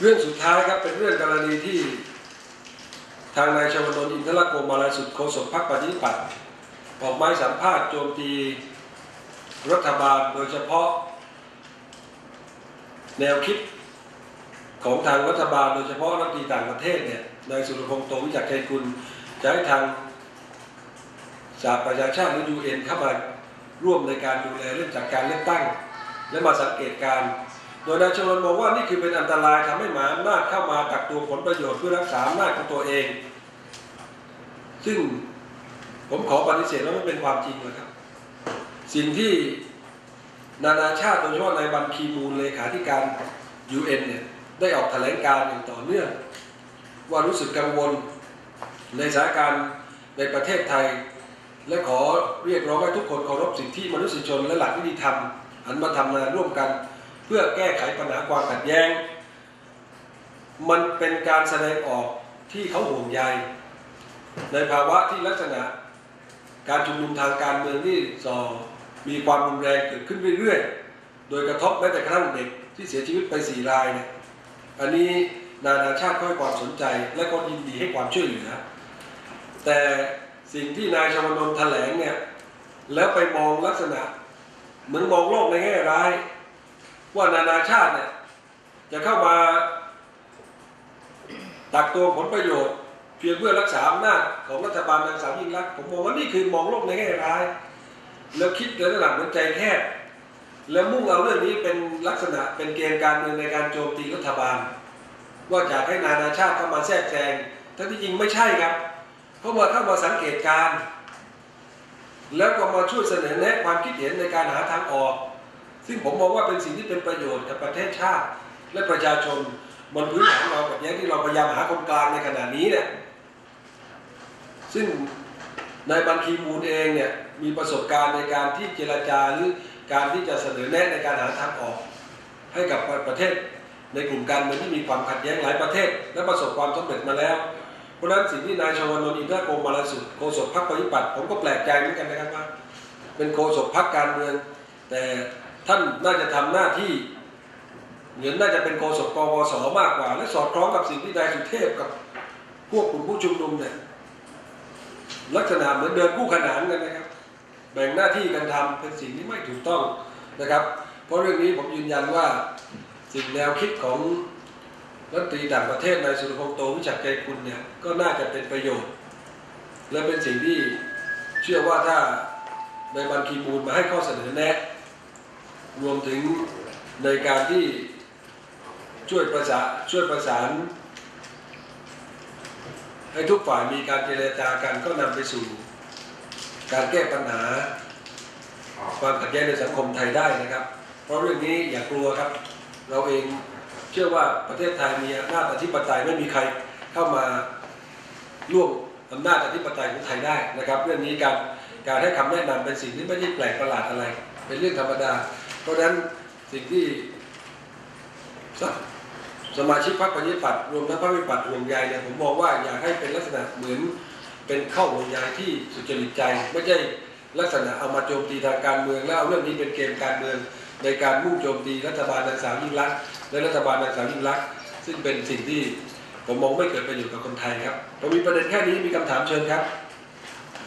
เรื่องสุดท้ายครับเป็นเรื่องกรณีที่ ทางนายชวนนอินทรโกมาลสุดโฆษกพรรคปฏิปัติออกไม้สัมภาษณ์โจมตีรัฐบาลโดยเฉพาะ แนวคิดของทางรัฐบาล โดยเฉพาะรัฐมนตรีต่างประเทศเนี่ยนายสุรพงษ์โตวิจักรชัยกุลจะให้ทางสหประชาชาติหรือยูเอ็นเข้ามาร่วมในการดูแลเรื่องจัดการเลือกตั้ง และมาสังเกตการณ์ ดยนายชวนมองว่านี่คือเป็นอันตรายทำให้หมาอำนาจเข้ามาตักตวงผลประโยชน์เพื่อรักษาอำนาจของตัวเอง ซึ่งผมขอปฏิเสธว่าไม่เป็นความจริงเลยครับ สิ่งที่นานาชาติโดยเฉพาะในายบันคีมูลเลขาธิการ UN เนี่ยได้ออกแถลงการณ์อย่างต่อเนื่องว่ารู้สึกกังวลในสถานการณ์ในประเทศไทย และขอเรียกร้องให้ทุกคนเคารพสิทธิมนุษยชนและหลักนิติธรรมหันมาทำงานร่วมกัน เพื่อแก้ไขปัญหาความขัดแย้ง มันเป็นการแสดงออกที่เขาห่วงใย ในภาวะที่ลักษณะ การชุมนุมทางการเมืองที่ส่อมีความรุนแรงเกิดขึ้นเรื่อยๆ โดยกระทบแม้แต่กระทั่งเด็กที่เสียชีวิตไปสี่รายเนี่ยอันนี้นานาชาติก็ให้ความสนใจและก็ยินดีให้ความช่วยเหลือ แต่สิ่งที่นายชวนนท์แถลงเนี่ยแล้วไปมองลักษณะ เหมือนมองโลกในแง่ร้าย ว่านานาชาติเนี่ยจะเข้ามาตักตัวผลประโยชน์ เพียงเพื่อรักษาอำนาจของรัฐบาลนางสาวยิ่งรักผมมองว่านี่คือมองโลกในแง่ร้าย แล้วคิดในระดับหมือนใจแคบแล้วมุ่งเอาเรื่องนี้เป็นลักษณะเป็นเกณฑ์การเมืองในการโจมตีรัฐบาล ว่าอยากให้นานาชาติเข้ามาแทรกแซงทั้งที่จริงไม่ใช่ครับเขามาเข้ามาสังเกตการ แล้วก็มาช่วยเสนอแนะความคิดเห็นในการหาทางออก ซึ่งผมมองว่าเป็นสิ่งที่เป็นประโยชน์กับประเทศชาติ และประชาชนบนพื้นฐานเราแบบนี้ที่เราพยายามหาคนกลางในขณะนี้เนี่ยซึ่งนายบัญคีมูลเองเนี่ยมีประสบการณ์ในการที่เจรจาหรือการที่จะเสนอแนะในการหาทางออก ให้กับประเทศในกลุ่มการเมืองที่มีความขัดแย้งหลายประเทศ และประสบความสำเร็จมาแล้ว เพราะนั้นสิ่งที่นายชวนนท์อินทรโกมาลสุดโฆษกพรรคปฏิปัติผมก็แปลกใจเหมือนกันนะครับว่าเป็นโฆษกพรรคการเมือง แต่ ท่านน่าจะทำหน้าที่เหมือนน่าจะเป็นโฆษกกวสมากกว่า และสอดคล้องกับสิ่งที่นายสุเทพกับพวกกลุ่มผู้ชุมนุมเนี่ยลักษณะเหมือนเดินคู่ขนานกันนะครับ แบ่งหน้าที่กันทำเป็นสิ่งที่ไม่ถูกต้องนะครับ เพราะเรื่องนี้ผมยืนยันว่าสิ่งแนวคิดของรัฐตรีต่างประเทศนายสุรพงษ์โตวิจักรใจคุณเนี่ยก็น่าจะเป็นประโยชน์ และเป็นสิ่งที่เชื่อว่าถ้าในบันคีมูลมาให้ข้อเสนอแนะ รวมถึงในการที่ช่วยประสานช่วยประสาน ให้ทุกฝ่ายมีการเจรจากันก็นำไปสู่ การแก้ปัญหา ความขัดแย้งในสังคมไทยได้นะครับ เพราะเรื่องนี้อย่ากลัวครับ เราเองเชื่อว่าประเทศไทยมีอำนาจอธิปไตยไม่มีใครเข้ามาร่วมอำนาจอธิปไตยของไทยได้นะครับ เรื่องนี้การการให้คำแนะนำเป็นสิ่งที่ไม่ได้แปลกประหลาดอะไร เป็นเรื่องธรรมดา ราะฉะนั้นสิ่งที่สสมาชิกพรรคประชาธิปัตย์รวมทั้งพรรคประชาธิปัตย์ห่วงใยเนี่ยผมมองว่าอยากให้เป็นลักษณะเหมือนเป็นเข้อห่วงใยที่สุจริตใจ ไม่ใช่ลักษณะเอามาโจมตีทางการเมืองแล้วเอาเรื่องนี้เป็นเกมการเมืองในการมุ่งโจมตีรัฐบาลนางสาวยิ่งรักษณ์และรัฐบาลนางสาวยิ่งรักษณ์ซึ่งเป็นสิ่งที่ผมมองไม่เกิดประโยชน์กับคนไทยครับผมมีประเด็นแค่นี้มีคำถามเชิญครับ